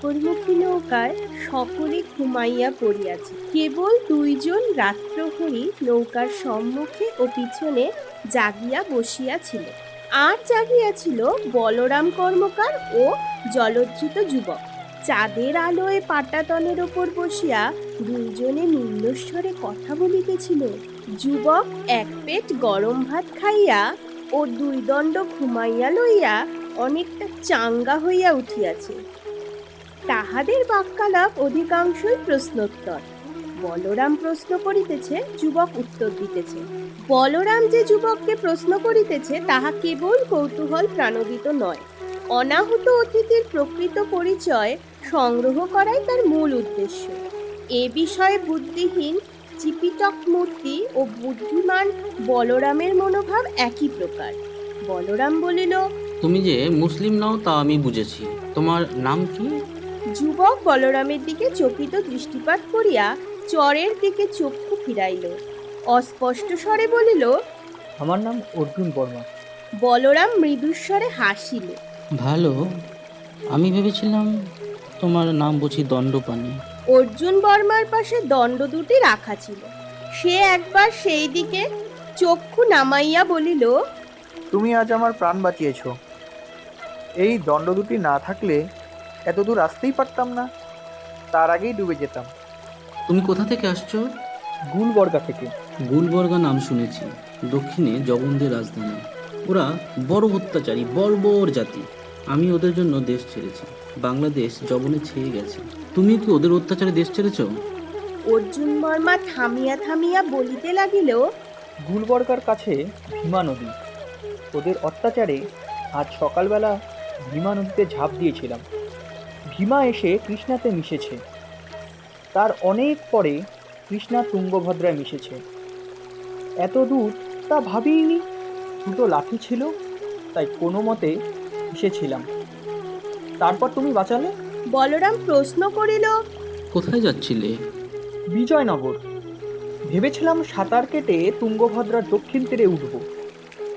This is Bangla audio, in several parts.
মকরমুখী নৌকায় সকলে ঘুমাইয়া পড়িয়াছে। কেবল দুইজন রাত্রহরি নৌকার সম্মুখে ও পিছনে জাগিয়া বসিয়াছিল। আর জাগিয়াছিল বলরাম কর্মকার ও জলধৃত যুবক। চাঁদের আলোয় পাটাতনের ওপর বসিয়া দুইজনে নিম্নস্বরে কথা বলিতেছিল। যুবক এক পেট গরম ভাত খাইয়া ও দুই দণ্ড ঘুমাইয়া লইয়া অনেকটা চাঙ্গা হইয়া উঠিয়াছে। তাহাদের বাক্যালাপ অধিকাংশই প্রশ্নোত্তর। বলরাম প্রশ্ন করিতেছে, যুবক উত্তর দিতেছে। বলরাম যে যুবককে প্রশ্ন করিতেছে, তাহা কেবল কৌতূহল প্রাণোদিত নয়। অনাহত অতিথির প্রকৃত পরিচয় সংগ্রহ করাই তার মূল উদ্দেশ্য। এ বিষয়ে বুদ্ধিহীন, চিপিটক মূর্তি ও বুদ্ধিমান বলরামের মনোভাব একই প্রকার। বলরাম বলিল, তুমি যে মুসলিম নও তা আমি বুঝেছি। তোমার নাম কি? যুবক বলরামের দিকে চকিত দৃষ্টিপাত করিয়া চরের দিকে চক্ষু ফিরাইল। অস্পষ্ট স্বরে বলিল আমার নাম অর্জুন বর্মা। বলরাম মৃদুস্বরে হাসিল। ভালো আমি ভেবেছিলাম তোমার নাম বুঝি দণ্ডপানি অর্জুন বর্মার পাশে দণ্ড দুটি রাখা ছিল। সে একবার সেই দিকে চক্ষু নামাইয়া বলিল তুমি আজ আমার প্রাণ বাঁচিয়েছ। এই দণ্ড দুটি না থাকলে এত দূর আসতেই পারতাম না। তার আগেই ডুবে যেতাম। তুমি কোথা থেকে আসছো? গুলবর্গা থেকে। গুলবর্গা নাম শুনেছি। দক্ষিণে জগনদের রাজধানী। ওরা বড় অত্যাচারী বর্বর জাতি। আমি ওদের জন্য দেশ ছেড়েছি। বাংলাদেশ জবনে ছেয়ে গেছে। তুমি কি ওদের অত্যাচারে দেশ ছেড়েছ? অর্জুন বর্মা থামিয়া থামিয়া বলিতে লাগিল গুলবর্গার কাছে ভীমা নদী। ওদের অত্যাচারে আজ সকালবেলা ভীমা নদীতে ঝাঁপ দিয়েছিলাম। ভীমা এসে কৃষ্ণাতে মিশেছে। তার অনেক পরে কৃষ্ণা তুঙ্গভদ্রায় মিশেছে। এত দূর তা ভাবিনি দুটো লাঠি ছিল তাই কোনো মতে মিশেছিলাম। তারপর তুমি বাঁচালে? বলরাম প্রশ্ন করিল কোথায় যাচ্ছিলে? বিজয়নগর। ভেবেছিলাম সাঁতার কেটে তুঙ্গভদ্রার দক্ষিণ তীরে উঠব।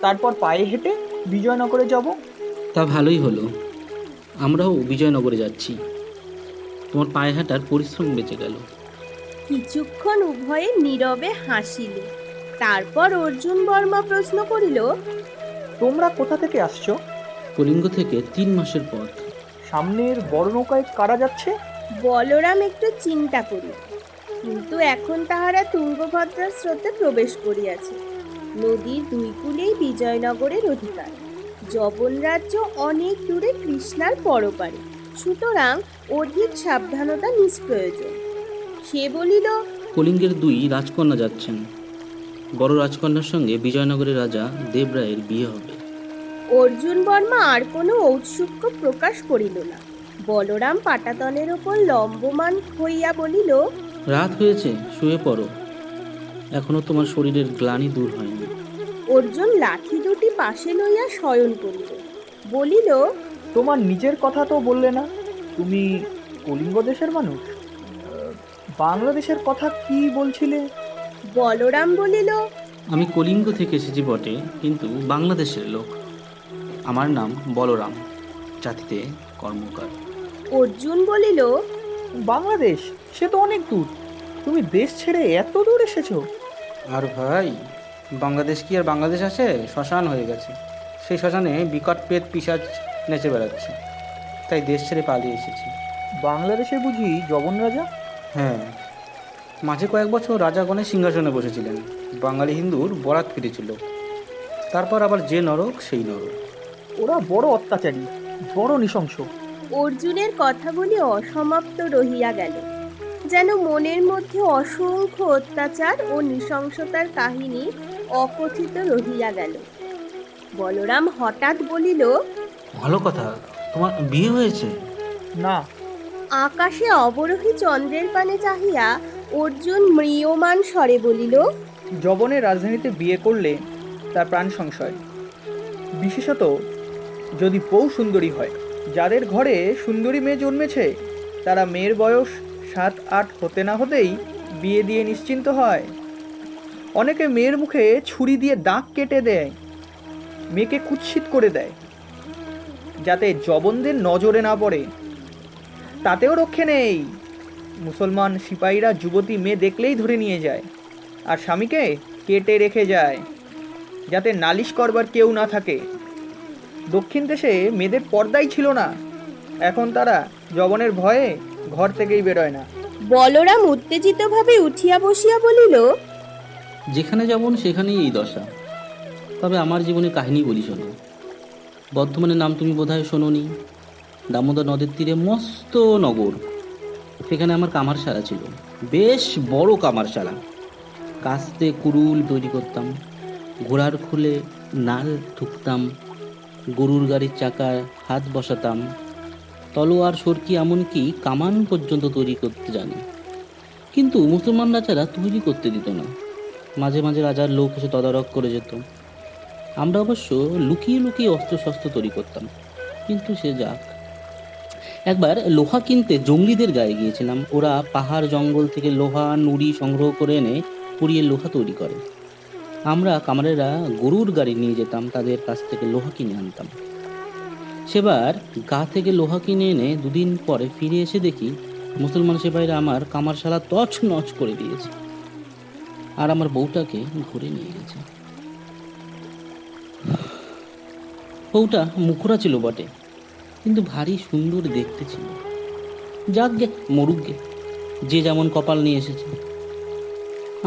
তারপর পায়ে হেঁটে বিজয়নগরে যাব। তা ভালোই হলো। আমরাও বিজয়নগরে যাচ্ছি। তোমার পায়ে হাঁটার পরিশ্রম বেঁচে গেল। কিছুক্ষণ উভয়ে নীরবে হাসিল। তারপর অর্জুন বর্মা প্রশ্ন করিল তোমরা কোথা থেকে আসছো? কলিঙ্গ থেকে তিন মাসের পথ সামনের বড় নৌকায় কারা যাচ্ছে? বলরাম একটু চিন্তা করিল কিন্তু এখন তাহারা তুঙ্গভদ্রার স্রোতে প্রবেশ করিয়াছে। নদীর দুই কূলেই বিজয়নগরের অধিকার। জবন রাজ্য অনেক দূরে কৃষ্ণার পরপারে। সুতরাং অধিক সাবধানতা নিষ্প্রয়োজন। সে বলিল কলিঙ্গের দুই রাজকন্যা যাচ্ছেন। বড় রাজকন্যার সঙ্গে বিজয়নগরের রাজা দেবরায়ের বিয়ে হবে। অর্জুন বর্মা আর কোনো ঔৎসুক্য প্রকাশ করিল না। বলরাম পাটাতনের ওপর লম্বমান হইয়া বলিল রাত হয়েছে শুয়ে পড়ো। এখনও তোমার শরীরের গ্লানি দূর হয়নি। অর্জুন লাঠি দুটি পাশে লইয়া শয়ন করিল। বলিল তোমার নিজের কথা তো বললে না। তুমি কলিঙ্গ দেশের মানুষ। বাংলাদেশের কথা কি বলছিলে? বলরাম বলিল আমি কলিঙ্গ থেকে এসেছি বটে কিন্তু বাংলাদেশের লোক। আমার নাম বলরাম জাতিতে কর্মকার। অর্জুন বলিল বাংলাদেশ সে তো অনেক দূর। তুমি দেশ ছেড়ে এত দূর এসেছ। আর ভাই বাংলাদেশ কি আর বাংলাদেশ আছে? শ্মশান হয়ে গেছে। সেই শ্মশানে বিকট পেট পিসাজ নেচে বেড়াচ্ছে। তাই দেশ ছেড়ে পালিয়ে এসেছি। বাংলাদেশে বুঝি জবন রাজা? হ্যাঁ। মাঝে কয়েক বছর রাজাগণের সিংহাসনে বসেছিলেন। বাঙালি হিন্দুর বরাত ফিরেছিল। তারপর আবার যে নরক সেই নরক। ওরা বড় অত্যাচারী বড় নৃশংস। অর্জুনের কথাগুলি অসমাপ্ত রহিয়া গেল। যেন মনের মধ্যে অসংখ্য অত্যাচার ও নৃশংসতার কাহিনী অকথিত রহিয়া গেল। বলরাম হঠাৎ বলিল ভালো কথা তোমার বিয়ে হয়েছে? না। আকাশে অবরোহী চন্দ্রের পানে চাহিয়া অর্জুন ম্রিয়মান স্বরে বলিল যবনের রাজধানীতে বিয়ে করলে তার প্রাণ সংশয়। বিশেষত যদি বউ সুন্দরী হয় যাদের ঘরে সুন্দরী মেয়ে জন্মেছে তারা মেয়ের বয়স সাত আট হতে না হতেই বিয়ে দিয়ে নিশ্চিন্ত হয়। অনেকে মেয়ের মুখে ছুরি দিয়ে দাঁত কেটে দেয়, মেয়েকে কুৎসিত করে দেয়, যাতে জবনদের নজরে না পড়ে। তাতেও রক্ষে নেই। মুসলমান সিপাহীরা যুবতী মেয়ে দেখলেই ধরে নিয়ে যায় আর স্বামীকে কেটে রেখে যায়, যাতে নালিশ করবার কেউ না থাকে। দক্ষিণ দেশে মেয়েদের পর্দাই ছিল না। এখন তারা জবনের ভয়ে ঘর থেকেই বেরোয় না। বলরাম উত্তেজিতভাবে উঠিয়া বসিয়া বলিল যেখানে যেমন সেখানেই এই দশা। তবে আমার জীবনে কাহিনী বলি শোনো। বর্ধমানের নাম তুমি বোধহয় শোনোনি। দামোদর নদীর তীরে মস্ত নগর। সেখানে আমার কামারশালা ছিল। বেশ বড় কামারশালা কাস্তে কুরুল তৈরি করতাম। ঘোড়ার খুলে নাল ঠুকতাম গরুর গাড়ির চাকায় হাত বসাতাম। তলোয়ার, সরকি এমনকি কামান পর্যন্ত তৈরি করতে জানি। কিন্তু মুসলমান রাজারা তৈরি করতে দিত না। মাঝে মাঝে রাজার লোক এসে তদারক করে যেত। আমরা অবশ্য লুকিয়ে লুকিয়ে অস্ত্র শস্ত্র তৈরি করতাম, কিন্তু সে যাক। একবার লোহা কিনতে জঙ্গলিদের গায়ে গিয়েছিলাম। ওরা পাহাড় জঙ্গল থেকে লোহা, নুড়ি সংগ্রহ করে এনে পুড়িয়ে লোহা তৈরি করে। আমরা কামারেরা গরুর গাড়ি নিয়ে যেতাম, তাদের কাছ থেকে লোহা কিনে আনতাম। সেবার গা থেকে লোহা কিনে এনে দুদিন পরে ফিরে এসে দেখি, মুসলমান সেবাইরা আমার কামারশালা তছ নচ করে দিয়েছে। আর আমার বউটাকে ঘুরে নিয়ে গেছে। বউটা মুখরা ছিল বটে, কিন্তু ভারী সুন্দর দেখতে ছিল। যাক গে মরুক গে যে যেমন কপাল নিয়ে এসেছে।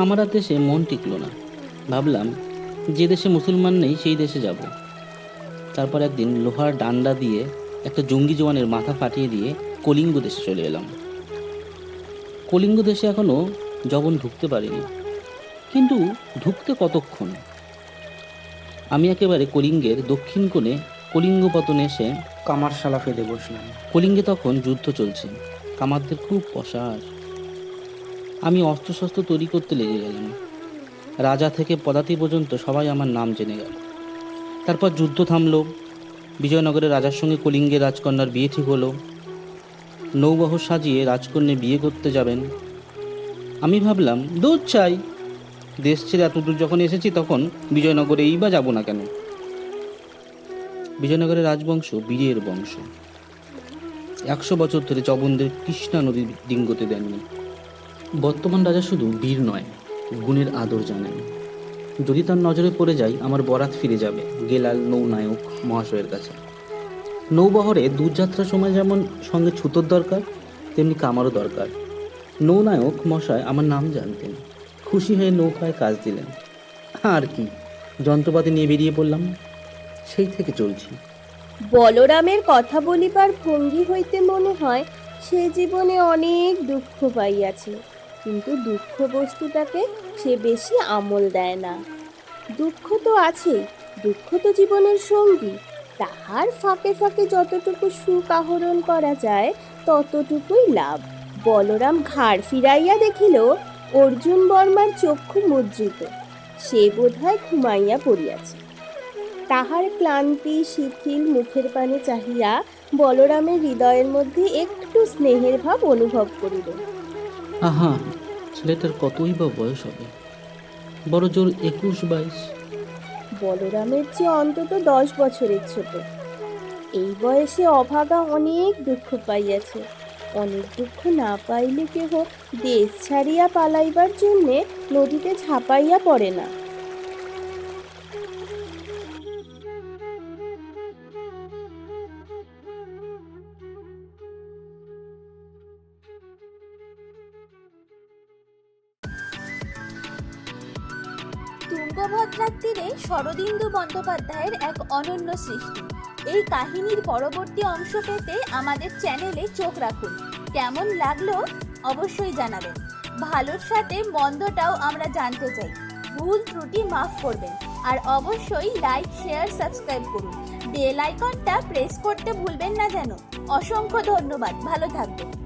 আমার আর দেশে মন টিকলো না। ভাবলাম, যে দেশে মুসলমান নেই, সেই দেশে যাব। তারপর একদিন লোহার ডান্ডা দিয়ে একটা জঙ্গি জওয়ানের মাথা ফাটিয়ে দিয়ে কলিঙ্গ দেশে চলে এলাম। কলিঙ্গ দেশে এখনও জবন ঢুকতে পারিনি। কিন্তু ঢুকতে কতক্ষণ? আমি একেবারে কলিঙ্গের দক্ষিণ কোণে কলিঙ্গ পতনে এসে কামারশালা ফেলে বসলাম। কলিঙ্গে তখন যুদ্ধ চলছে। কামারদের খুব পশার আমি অস্ত্রশস্ত্র তৈরি করতে লেগে গেলাম। রাজা থেকে পদাতি পর্যন্ত সবাই আমার নাম জেনে গেল। তারপর যুদ্ধ থামল। বিজয়নগরের রাজার সঙ্গে কলিঙ্গের রাজকন্যার বিয়ে ঠিক হলো। নৌবহর সাজিয়ে রাজকন্যা বিয়ে করতে যাবেন। আমি ভাবলাম দুধ চাই। দেশ ছেড়ে এত দূর যখন এসেছি, তখন বিজয়নগরেই বা যাব না কেন? বিজয়নগরের রাজবংশ বীরের বংশ। একশো বছর ধরে চবনদের কৃষ্ণা নদীর ডিঙ্গতে দেননি। বর্তমান রাজা শুধু বীর নয়, গুণের আদর জানেন। যদি তার নজরে পড়ে যায় আমার বরাত ফিরে যাবে, গেলাল, নৌনায়ক, মহাশয়ের কাছে। নৌবহরে দূরযাত্রার সময় যেমন সঙ্গে ছুতোর দরকার, তেমনি কামারও দরকার। নৌনায়ক, মশায়, আমার নাম জানতেন। খুশি হয়ে নৌকায় কাজ দিলেন। আর কি, যন্ত্রপাতি নিয়ে বেরিয়ে পড়লাম। সেই থেকে চলছি। বলরামের কথা বলিবার ভঙ্গি হইতে মনে হয়, সে জীবনে অনেক দুঃখ পাইয়াছে। কিন্তু দুঃখ বস্তুটাকে সে বেশি আমল দেয় না। দুঃখ তো আছে দুঃখ তো জীবনের সঙ্গী। তাহার ফাঁকে ফাঁকে যতটুকু সুখ আহরণ করা যায়, ততটুকুই লাভ। বলরাম ঘাড় ফিরাইয়া দেখিল অর্জুন বর্মার চক্ষু মুদ্রিত। সে বোধহয় ঘুমাইয়া পড়িয়াছে। তাহার ক্লান্তি শিথিল মুখের পানে চাহিয়া বলরামের হৃদয়ের মধ্যে একটু স্নেহের ভাব অনুভব করিল। আহা ছেলেটার কতই বা বয়স হবে? বড় জোর একুশ বাইশ। বলরামের চেয়ে অন্তত দশ বছরের ছোট। এই বয়সে অভাগা অনেক দুঃখ পাইয়াছে। অনেক দুঃখ না পাইলে কেহ দেশ ছাড়িয়া পালাইবার জন্যে নদীতে ঝাঁপাইয়া পড়ে না। তুঙ্গভদ্রার তীরে শরদিন্দু বন্দ্যোপাধ্যায়ের এক অনন্য সৃষ্টি। এই কাহিনীর পরবর্তী অংশ পেতে আমাদের চ্যানেলে চোখ রাখুন। কেমন লাগল অবশ্যই জানাবেন। ভালোর সাথে মন্দটাও আমরা জানতে চাই। ভুল ত্রুটি মাফ করবেন। আর অবশ্যই লাইক, শেয়ার, সাবস্ক্রাইব করুন। বেল আইকনটা প্রেস করতে ভুলবেন না যেন। অসংখ্য ধন্যবাদ। ভালো থাকবেন।